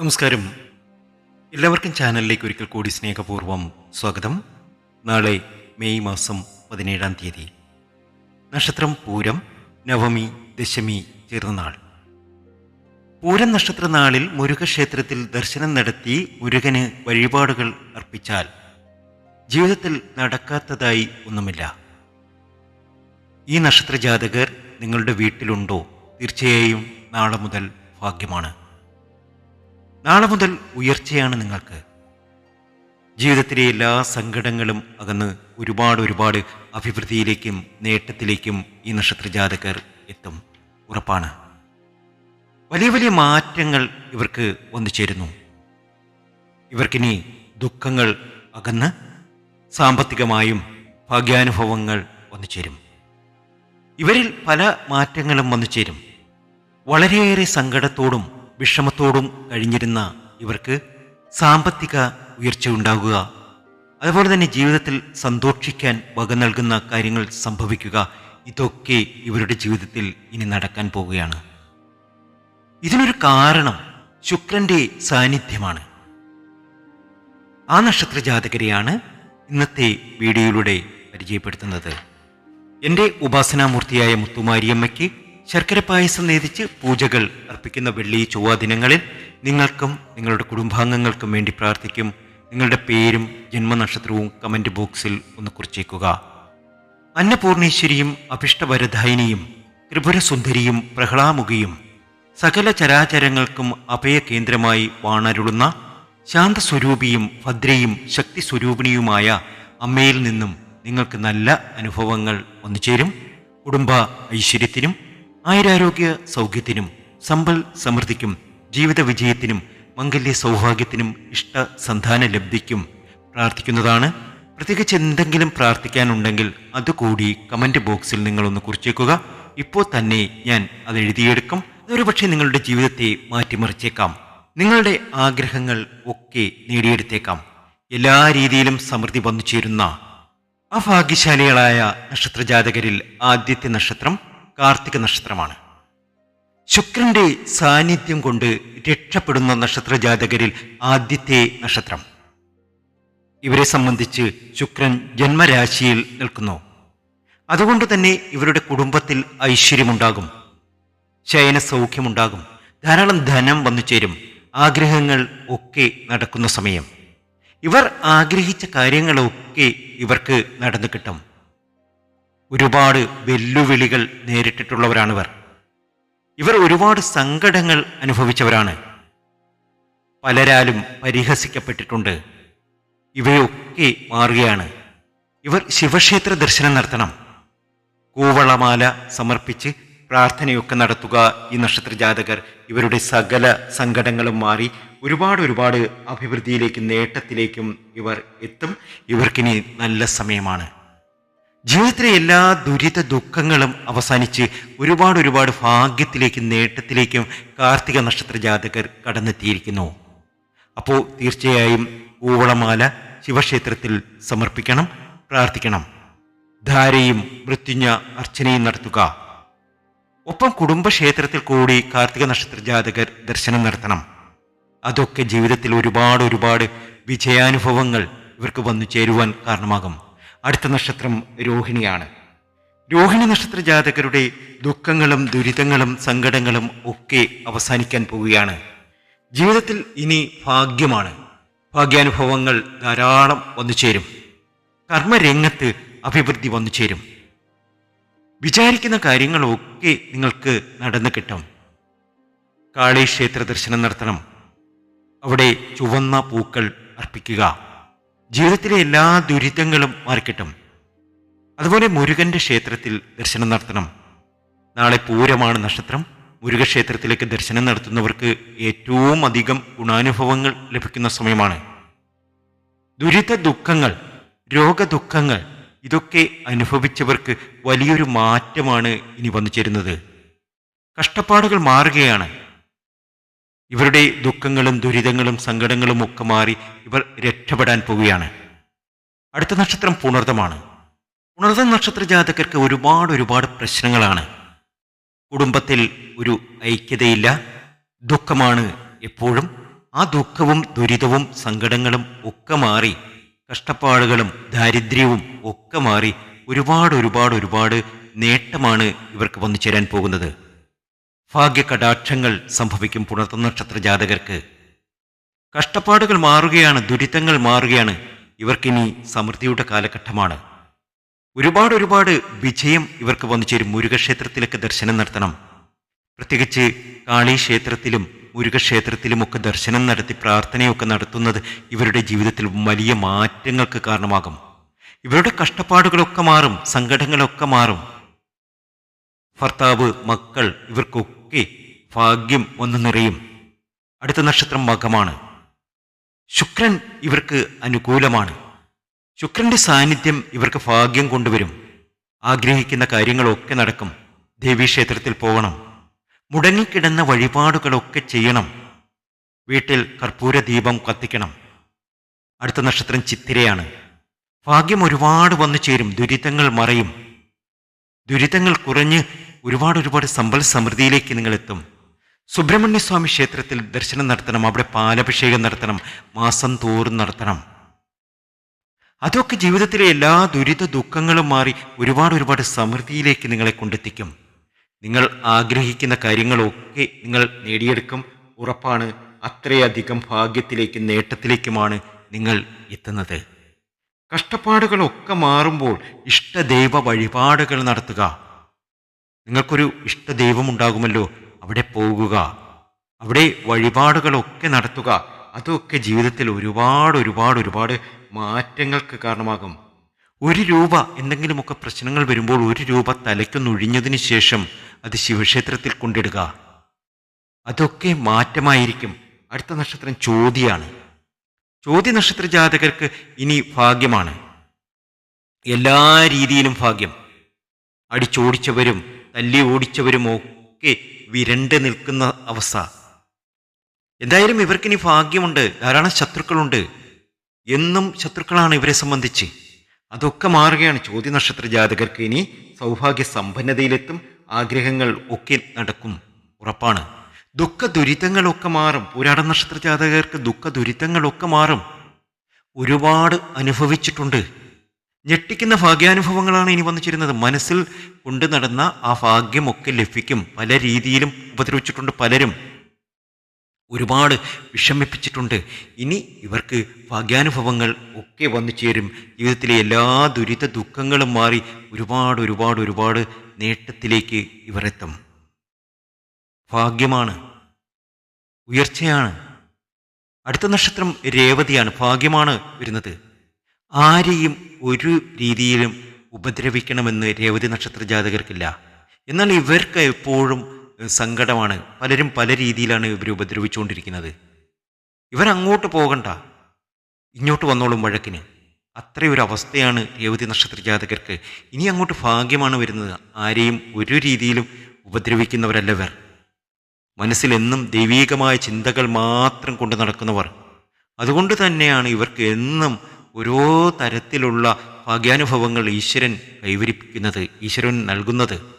നമസ്കാരം. എല്ലാവർക്കും ചാനലിലേക്ക് ഒരിക്കൽ കൂടി സ്നേഹപൂർവം സ്വാഗതം. നാളെ മെയ് മാസം പതിനേഴാം തീയതി. നക്ഷത്രം പൂരം നവമി ദശമി ചേർന്ന നാൾ. പൂരം നക്ഷത്ര നാളിൽ മുരുകക്ഷേത്രത്തിൽ ദർശനം നടത്തി മുരുകന് വഴിപാടുകൾ അർപ്പിച്ചാൽ ജീവിതത്തിൽ നടക്കാത്തതായി ഒന്നുമില്ല. ഈ നക്ഷത്ര ജാതകർ നിങ്ങളുടെ വീട്ടിലുണ്ടോ? തീർച്ചയായും നാളെ മുതൽ ഭാഗ്യമാണ്. നാളെ മുതൽ ഉയർച്ചയാണ് നിങ്ങൾക്ക്. ജീവിതത്തിലെ എല്ലാ സങ്കടങ്ങളും അകന്ന് ഒരുപാട് ഒരുപാട് അഭിവൃദ്ധിയിലേക്കും നേട്ടത്തിലേക്കും ഈ നക്ഷത്ര ജാതകർ എത്തും. ഉറപ്പാണ്. വലിയ വലിയ മാറ്റങ്ങൾ ഇവർക്ക് വന്നു ചേരുന്നു. ഇവർക്കിനി ദുഃഖങ്ങൾ അകന്ന് സാമ്പത്തികമായും ഭാഗ്യാനുഭവങ്ങൾ വന്നു ചേരും. ഇവരിൽ പല മാറ്റങ്ങളും വന്നു ചേരും. വളരെയേറെ സങ്കടത്തോടും വിഷമത്തോടും കഴിഞ്ഞിരുന്ന ഇവർക്ക് സാമ്പത്തിക ഉയർച്ച ഉണ്ടാകുക. അതുപോലെ തന്നെ ജീവിതത്തിൽ സന്തോഷിക്കാൻ വക നൽകുന്ന കാര്യങ്ങൾ സംഭവിക്കുക. ഇതൊക്കെ ഇവരുടെ ജീവിതത്തിൽ ഇനി നടക്കാൻ പോവുകയാണ്. ഇതിനൊരു കാരണം ശുക്രന്റെ സാന്നിധ്യമാണ്. ആ നക്ഷത്ര ജാതകരെയാണ് ഇന്നത്തെ വീഡിയോയിലൂടെ പരിചയപ്പെടുത്തുന്നത്. എന്റെ ഉപാസനാമൂർത്തിയായ മുത്തുമാരിയമ്മയ്ക്ക് ശർക്കര പായസം നേതിച്ച് പൂജകൾ അർപ്പിക്കുന്ന വെള്ളി ചൊവ്വ ദിനങ്ങളിൽ നിങ്ങൾക്കും നിങ്ങളുടെ കുടുംബാംഗങ്ങൾക്കും വേണ്ടി പ്രാർത്ഥിക്കും. നിങ്ങളുടെ പേരും ജന്മനക്ഷത്രവും കമന്റ് ബോക്സിൽ ഒന്ന് കുറിച്ചേക്കുക. അന്നപൂർണേശ്വരിയും അഭിഷ്ടവരധായിനിയും ത്രിപുരസുന്ദരിയും പ്രഹ്ലാമുഖിയും സകല ചരാചരങ്ങൾക്കും അഭയകേന്ദ്രമായി വാണരുളുന്ന ശാന്തസ്വരൂപിയും ഭദ്രയും ശക്തിസ്വരൂപിണിയുമായ അമ്മയിൽ നിന്നും നിങ്ങൾക്ക് നല്ല അനുഭവങ്ങൾ വന്നുചേരും. കുടുംബ ഐശ്വര്യത്തിനും ആയുരാരോഗ്യ സൗഖ്യത്തിനും സമ്പൽ സമൃദ്ധിക്കും ജീവിത വിജയത്തിനും മംഗല്യ സൗഭാഗ്യത്തിനും ഇഷ്ട സന്താന ലബ്ധിക്കും പ്രാർത്ഥിക്കുന്നതാണ്. പ്രത്യേകിച്ച് എന്തെങ്കിലും പ്രാർത്ഥിക്കാനുണ്ടെങ്കിൽ അതുകൂടി കമന്റ് ബോക്സിൽ നിങ്ങളൊന്ന് കുറിച്ചേക്കുക. ഇപ്പോൾ തന്നെ ഞാൻ അത് എഴുതിയെടുക്കും. അതൊരു പക്ഷേ നിങ്ങളുടെ ജീവിതത്തെ മാറ്റിമറിച്ചേക്കാം. നിങ്ങളുടെ ആഗ്രഹങ്ങൾ ഒക്കെ നേടിയെടുത്തേക്കാം. എല്ലാ രീതിയിലും സമൃദ്ധി വന്നു ചേരുന്ന ആ ഭാഗ്യശാലികളായ നക്ഷത്രജാതകരിൽ ആദ്യത്തെ നക്ഷത്രം കാർത്തിക നക്ഷത്രമാണ്. ശുക്രന്റെ സാന്നിധ്യം കൊണ്ട് രക്ഷപ്പെടുന്ന നക്ഷത്ര ജാതകരിൽ ആദ്യത്തെ നക്ഷത്രം. ഇവരെ സംബന്ധിച്ച് ശുക്രൻ ജന്മരാശിയിൽ നിൽക്കുന്നു. അതുകൊണ്ട് തന്നെ ഇവരുടെ കുടുംബത്തിൽ ഐശ്വര്യമുണ്ടാകും. ശയന സൗഖ്യമുണ്ടാകും. ധാരാളം ധനം വന്നു ചേരും. ആഗ്രഹങ്ങൾ ഒക്കെ നടക്കുന്ന സമയം. ഇവർ ആഗ്രഹിച്ച കാര്യങ്ങളൊക്കെ ഇവർക്ക് നടന്നു കിട്ടും. ഒരുപാട് വെല്ലുവിളികൾ നേരിട്ടിട്ടുള്ളവരാണിവർ. ഇവർ ഒരുപാട് സങ്കടങ്ങൾ അനുഭവിച്ചവരാണ്. പലരാലും പരിഹസിക്കപ്പെട്ടിട്ടുണ്ട്. ഇവയൊക്കെ മാറുകയാണ്. ഇവർ ശിവക്ഷേത്ര ദർശനം നടത്തണം. കൂവളമാല സമർപ്പിച്ച് പ്രാർത്ഥനയൊക്കെ നടത്തുക ഈ നക്ഷത്ര ജാതകർ ഇവരുടെ സകല സങ്കടങ്ങളും മാറി ഒരുപാട് ഒരുപാട് അഭിവൃദ്ധിയിലേക്കും നേട്ടത്തിലേക്കും ഇവർ എത്തും. ഇവർക്കിനി നല്ല സമയമാണ്. ജീവിതത്തിലെ എല്ലാ ദുരിത ദുഃഖങ്ങളും അവസാനിച്ച് ഒരുപാട് ഒരുപാട് ഭാഗ്യത്തിലേക്കും നേട്ടത്തിലേക്കും കാർത്തിക നക്ഷത്ര ജാതകർ കടന്നെത്തിയിരിക്കുന്നു. അപ്പോൾ തീർച്ചയായും കൂവളമാല ശിവക്ഷേത്രത്തിൽ സമർപ്പിക്കണം പ്രാർത്ഥിക്കണം. ധാരയും മൃത്യുഞ്ഞ അർച്ചനയും നടത്തുക. ഒപ്പം കുടുംബക്ഷേത്രത്തിൽ കൂടി കാർത്തിക നക്ഷത്ര ജാതകർ ദർശനം നടത്തണം. അതൊക്കെ ജീവിതത്തിൽ ഒരുപാട് ഒരുപാട് വിജയാനുഭവങ്ങൾ ഇവർക്ക് വന്നു ചേരുവാൻ കാരണമാകും. അടുത്ത നക്ഷത്രം രോഹിണിയാണ്. രോഹിണി നക്ഷത്ര ജാതകരുടെ ദുഃഖങ്ങളും ദുരിതങ്ങളും സങ്കടങ്ങളും ഒക്കെ അവസാനിക്കാൻ പോവുകയാണ്. ജീവിതത്തിൽ ഇനി ഭാഗ്യമാണ്. ഭാഗ്യാനുഭവങ്ങൾ ധാരാളം വന്നു ചേരും. കർമ്മരംഗത്ത് അഭിവൃദ്ധി വന്നു ചേരും. വിചാരിക്കുന്ന കാര്യങ്ങളൊക്കെ നിങ്ങൾക്ക് നടന്നു കിട്ടും. കാളി ക്ഷേത്ര ദർശനം നടത്തണം. അവിടെ ചുവന്ന പൂക്കൾ അർപ്പിക്കുക. ജീവിതത്തിലെ എല്ലാ ദുരിതങ്ങളും മാറിക്കിട്ടും അതുപോലെ മുരുകന്റെ ക്ഷേത്രത്തിൽ ദർശനം നടത്തണം. നാളെ പൂരമാണ് നക്ഷത്രം. മുരുകക്ഷേത്രത്തിലേക്ക് ദർശനം നടത്തുന്നവർക്ക് ഏറ്റവും അധികം ഗുണാനുഭവങ്ങൾ ലഭിക്കുന്ന സമയമാണ്. ദുരിത ദുഃഖങ്ങൾ രോഗദുഃഖങ്ങൾ ഇതൊക്കെ അനുഭവിച്ചവർക്ക് വലിയൊരു മാറ്റമാണ് ഇനി വന്നു ചേരുന്നത്. കഷ്ടപ്പാടുകൾ മാറുകയാണ്. ഇവരുടെ ദുഃഖങ്ങളും ദുരിതങ്ങളും സങ്കടങ്ങളും ഒക്കെ മാറി ഇവർ രക്ഷപ്പെടാൻ പോവുകയാണ്. അടുത്ത നക്ഷത്രം പുണർതമാണ്. പുണർദ നക്ഷത്ര ജാതകർക്ക് ഒരുപാട് ഒരുപാട് പ്രശ്നങ്ങളാണ്. കുടുംബത്തിൽ ഒരു ഐക്യതയില്ല. ദുഃഖമാണ് എപ്പോഴും. ആ ദുഃഖവും ദുരിതവും സങ്കടങ്ങളും ഒക്കെ മാറി കഷ്ടപ്പാടുകളും ദാരിദ്ര്യവും ഒക്കെ മാറി ഒരുപാട് ഒരുപാട് ഒരുപാട് നേട്ടമാണ് ഇവർക്ക് വന്നു ചേരാൻ പോകുന്നത്. ഭാഗ്യകടാക്ഷങ്ങൾ സംഭവിക്കും പുണർത്ത നക്ഷത്ര ജാതകർക്ക് കഷ്ടപ്പാടുകൾ മാറുകയാണ് ദുരിതങ്ങൾ മാറുകയാണ്. ഇവർക്കിനി സമൃദ്ധിയുടെ കാലഘട്ടമാണ്. ഒരുപാട് ഒരുപാട് വിജയം ഇവർക്ക് വന്നു ചേരും. മുരുകക്ഷേത്രത്തിലൊക്കെ ദർശനം നടത്തണം. പ്രത്യേകിച്ച് കാളി ക്ഷേത്രത്തിലും മുരുകക്ഷേത്രത്തിലുമൊക്കെ ദർശനം നടത്തി പ്രാർത്ഥനയൊക്കെ നടത്തുന്നത് ഇവരുടെ ജീവിതത്തിൽ വലിയ മാറ്റങ്ങൾക്ക് കാരണമാകും. ഇവരുടെ കഷ്ടപ്പാടുകളൊക്കെ മാറും സങ്കടങ്ങളൊക്കെ മാറും. ഭർത്താവ് മക്കൾ ഇവർക്കൊക്കെ ഭാഗ്യം ഒന്ന് നിറയും. അടുത്ത നക്ഷത്രം മകമാണ് ശുക്രൻ ഇവർക്ക് അനുകൂലമാണ്. ശുക്രന്റെ സാന്നിധ്യം ഇവർക്ക് ഭാഗ്യം കൊണ്ടുവരും. ആഗ്രഹിക്കുന്ന കാര്യങ്ങളൊക്കെ നടക്കും. ദേവീക്ഷേത്രത്തിൽ പോകണം. മുടങ്ങിക്കിടന്ന വഴിപാടുകളൊക്കെ ചെയ്യണം. വീട്ടിൽ കർപ്പൂര ദീപം കത്തിക്കണം. അടുത്ത നക്ഷത്രം ചിത്തിരയാണ്. ഭാഗ്യം ഒരുപാട് വന്നു ചേരും ദുരിതങ്ങൾ മറയും. ദുരിതങ്ങൾ കുറഞ്ഞ് ഒരുപാട് ഒരുപാട് സമ്പൽ സമൃദ്ധിയിലേക്ക് നിങ്ങൾ എത്തും സുബ്രഹ്മണ്യ സ്വാമി ക്ഷേത്രത്തിൽ ദർശനം നടത്തണം അവിടെ പാലഭിഷേകം നടത്തണം മാസം തോറും നടത്തണം. അതൊക്കെ ജീവിതത്തിലെ എല്ലാ ദുരിത ദുഃഖങ്ങളും മാറി ഒരുപാട് ഒരുപാട് സമൃദ്ധിയിലേക്ക് നിങ്ങളെ കൊണ്ടെത്തിക്കും. നിങ്ങൾ ആഗ്രഹിക്കുന്ന കാര്യങ്ങളൊക്കെ നിങ്ങൾ നേടിയെടുക്കും. ഉറപ്പാണ് അത്രയധികം ഭാഗ്യത്തിലേക്കും നേട്ടത്തിലേക്കുമാണ് നിങ്ങൾ എത്തുന്നത്. കഷ്ടപ്പാടുകളൊക്കെ മാറുമ്പോൾ ഇഷ്ടദൈവ വഴിപാടുകൾ നടത്തുക. നിങ്ങൾക്കൊരു ഇഷ്ടദൈവം ഉണ്ടാകുമല്ലോ അവിടെ പോകുക. അവിടെ വഴിപാടുകളൊക്കെ നടത്തുക. അതൊക്കെ ജീവിതത്തിൽ ഒരുപാട് ഒരുപാട് ഒരുപാട് മാറ്റങ്ങൾക്ക് കാരണമാകും. ഒരു രൂപ എന്തെങ്കിലുമൊക്കെ പ്രശ്നങ്ങൾ വരുമ്പോൾ ഒരു രൂപ തലയ്ക്കൊന്നൊഴിഞ്ഞതിന് ശേഷം അത് ശിവക്ഷേത്രത്തിൽ കൊണ്ടിടുക. അതൊക്കെ മാറ്റമായിരിക്കും. അടുത്ത നക്ഷത്രം ചോതിയാണ്. ചോതി നക്ഷത്ര ജാതകർക്ക് ഇനി ഭാഗ്യമാണ്. എല്ലാ രീതിയിലും ഭാഗ്യം. അടിച്ചോടിച്ചവരും തല്ലി ഓടിച്ചവരും ഒക്കെ വിരണ്ട് നിൽക്കുന്ന അവസ്ഥ. എന്തായാലും ഇവർക്കിനി ഭാഗ്യമുണ്ട്. ധാരാളം ശത്രുക്കളുണ്ട്. എന്നും ശത്രുക്കളാണ് ഇവരെ സംബന്ധിച്ച്. അതൊക്കെ മാറുകയാണ്. ചോദ്യ നക്ഷത്ര ജാതകർക്ക് ഇനി സൗഭാഗ്യ സമ്പന്നതയിലെത്തും. ആഗ്രഹങ്ങൾ ഒക്കെ നടക്കും. ഉറപ്പാണ്. ദുഃഖ ദുരിതങ്ങളൊക്കെ മാറും. പുരാട നക്ഷത്ര ജാതകർക്ക് ദുഃഖ ദുരിതങ്ങളൊക്കെ മാറും. ഒരുപാട് അനുഭവിച്ചിട്ടുണ്ട്. ഞെട്ടിക്കുന്ന ഭാഗ്യാനുഭവങ്ങളാണ് ഇനി വന്നു ചേരുന്നത് മനസ്സിൽ കൊണ്ടു നടന്ന ആ ഭാഗ്യമൊക്കെ ലഭിക്കും. പല രീതിയിലും ഉപദ്രവിച്ചിട്ടുണ്ട് പലരും. ഒരുപാട് വിഷമിപ്പിച്ചിട്ടുണ്ട്. ഇനി ഇവർക്ക് ഭാഗ്യാനുഭവങ്ങൾ ഒക്കെ വന്നു ചേരും ജീവിതത്തിലെ എല്ലാ ദുരിത ദുഃഖങ്ങളും മാറി ഒരുപാട് ഒരുപാട് ഒരുപാട് നേട്ടത്തിലേക്ക് ഇവർ എത്തും ഭാഗ്യമാണ്. ഉയർച്ചയാണ്. അടുത്ത നക്ഷത്രം രേവതിയാണ്. ഭാഗ്യമാണ് വരുന്നത്. ആരെയും ഒരു രീതിയിലും ഉപദ്രവിക്കണമെന്ന് രേവതി നക്ഷത്ര ജാതകർക്കില്ല എന്നാൽ ഇവർക്ക് എപ്പോഴും സങ്കടമാണ്. പലരും പല രീതിയിലാണ് ഇവർ ഉപദ്രവിച്ചുകൊണ്ടിരിക്കുന്നത്. ഇവർ അങ്ങോട്ട് പോകണ്ട. ഇങ്ങോട്ട് വന്നോളും വഴക്കിന്. അത്രയൊരു അവസ്ഥയാണ് രേവതി നക്ഷത്ര ജാതകർക്ക് ഇനി അങ്ങോട്ട് ഭാഗ്യമാണ് വരുന്നത്. ആരെയും ഒരു രീതിയിലും ഉപദ്രവിക്കുന്നവരല്ല ഇവർ. മനസ്സിലെന്നും ദൈവീകമായ ചിന്തകൾ മാത്രം കൊണ്ട് നടക്കുന്നവർ. അതുകൊണ്ട് തന്നെയാണ് ഇവർക്ക് എന്നും ഓരോ തരത്തിലുള്ള ഭാഗ്യാനുഭവങ്ങൾ ഈശ്വരൻ കൈവരിപ്പിക്കുന്നത് ഈശ്വരൻ നൽകുന്നത്.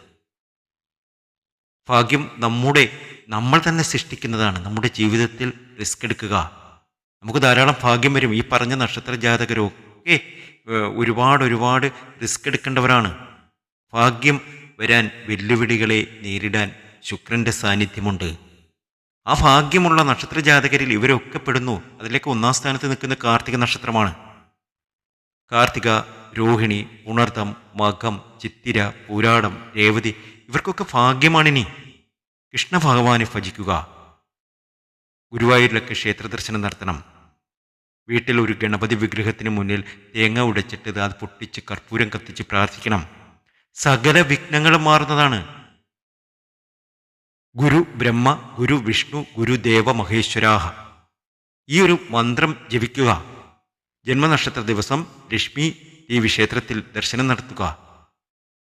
ഭാഗ്യം നമ്മുടെ നമ്മൾ തന്നെ സൃഷ്ടിക്കുന്നതാണ്. നമ്മുടെ ജീവിതത്തിൽ റിസ്ക് എടുക്കുക. നമുക്ക് ധാരാളം ഭാഗ്യം വരും. ഈ പറഞ്ഞ നക്ഷത്ര ജാതകരൊക്കെ ഒരുപാട് ഒരുപാട് റിസ്ക് എടുക്കേണ്ടവരാണ്. ഭാഗ്യം വരാൻ വെല്ലുവിളികളെ നേരിടാൻ ശുക്രന്റെ സാന്നിധ്യമുണ്ട്. ആ ഭാഗ്യമുള്ള നക്ഷത്ര ജാതകരിൽ ഇവരൊക്കെ പെടുന്നു. അതിലേക്ക് ഒന്നാം സ്ഥാനത്ത് നിൽക്കുന്ന കാർത്തിക നക്ഷത്രമാണ്. കാർത്തിക രോഹിണി ഉണർത്തം മകം ചിത്തിര പൂരാടം രേവതി ഇവർക്കൊക്കെ ഭാഗ്യമാണിനി. കൃഷ്ണ ഭഗവാനെ ഭജിക്കുക. ഗുരുവായൂരിലൊക്കെ ക്ഷേത്ര ദർശനം നടത്തണം. വീട്ടിൽ ഒരു ഗണപതി വിഗ്രഹത്തിന് മുന്നിൽ തേങ്ങ ഉടച്ചിട്ട് അത് പൊട്ടിച്ച് കർപ്പൂരം കത്തിച്ച് പ്രാർത്ഥിക്കണം. സകല വിഘ്നങ്ങളും മാറുന്നതാണ്. ഗുരു ബ്രഹ്മ ഗുരു വിഷ്ണു ഗുരുദേവ മഹേശ്വരാഹ. ഈ ഒരു മന്ത്രം ജപിക്കുക. ജന്മനക്ഷത്ര ദിവസം ലക്ഷ്മി ദേവി ക്ഷേത്രത്തിൽ ദർശനം നടത്തുക.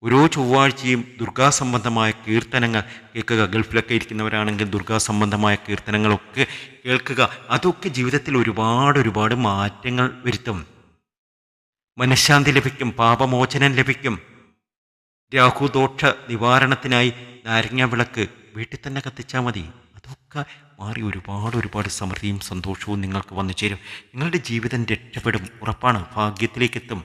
ഓരോ ചൊവ്വാഴ്ചയും ദുർഗാ സംബന്ധമായ കീർത്തനങ്ങൾ കേൾക്കുക. ഗൾഫിലൊക്കെ ഇരിക്കുന്നവരാണെങ്കിൽ ദുർഗാ സംബന്ധമായ കീർത്തനങ്ങളൊക്കെ കേൾക്കുക. അതൊക്കെ ജീവിതത്തിൽ ഒരുപാട് ഒരുപാട് മാറ്റങ്ങൾ വരുത്തും. മനഃശാന്തി ലഭിക്കും പാപമോചനം ലഭിക്കും. രാഹുദോഷ നിവാരണത്തിനായി നാരങ്ങ വിളക്ക് വീട്ടിൽ തന്നെ കത്തിച്ചാൽ മതി. അതൊക്കെ മാറി ഒരുപാട് ഒരുപാട് സമൃദ്ധിയും സന്തോഷവും നിങ്ങൾക്ക് വന്നു ചേരും. നിങ്ങളുടെ ജീവിതം രക്ഷപ്പെടും ഉറപ്പാണ് ഭാഗ്യത്തിലേക്കെത്തും.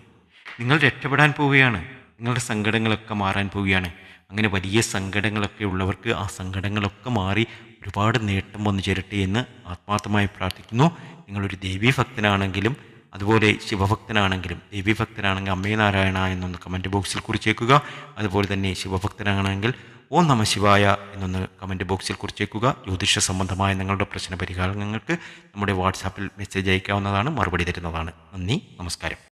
നിങ്ങൾ രക്ഷപ്പെടാൻ പോവുകയാണ് നിങ്ങളുടെ സങ്കടങ്ങളൊക്കെ മാറാൻ പോവുകയാണ്. അങ്ങനെ വലിയ സങ്കടങ്ങളൊക്കെ ഉള്ളവർക്ക് ആ സങ്കടങ്ങളൊക്കെ മാറി ഒരുപാട് നേട്ടം വന്നു ചേരട്ടെ എന്ന് ആത്മാർത്ഥമായി പ്രാർത്ഥിക്കുന്നു. നിങ്ങളൊരു ദേവീഭക്തനാണെങ്കിലും അതുപോലെ ശിവഭക്തനാണെങ്കിലും ദേവീഭക്തനാണെങ്കിൽ അമ്മേ നാരായണ എന്നൊന്ന് കമന്റ് ബോക്സിൽ കുറിച്ചേക്കുക. അതുപോലെ തന്നെ ശിവഭക്തനാണെങ്കിൽ ഓം നമ ശിവായ എന്നൊന്ന് കമന്റ് ബോക്സിൽ കുറിച്ചേക്കുക. ജ്യോതിഷ സംബന്ധമായ നിങ്ങളുടെ പ്രശ്ന പരിഹാരങ്ങൾക്ക് നമ്മുടെ വാട്സാപ്പിൽ മെസ്സേജ് അയക്കാവുന്നതാണ് മറുപടി തരുന്നതാണ്. നന്ദി നമസ്കാരം.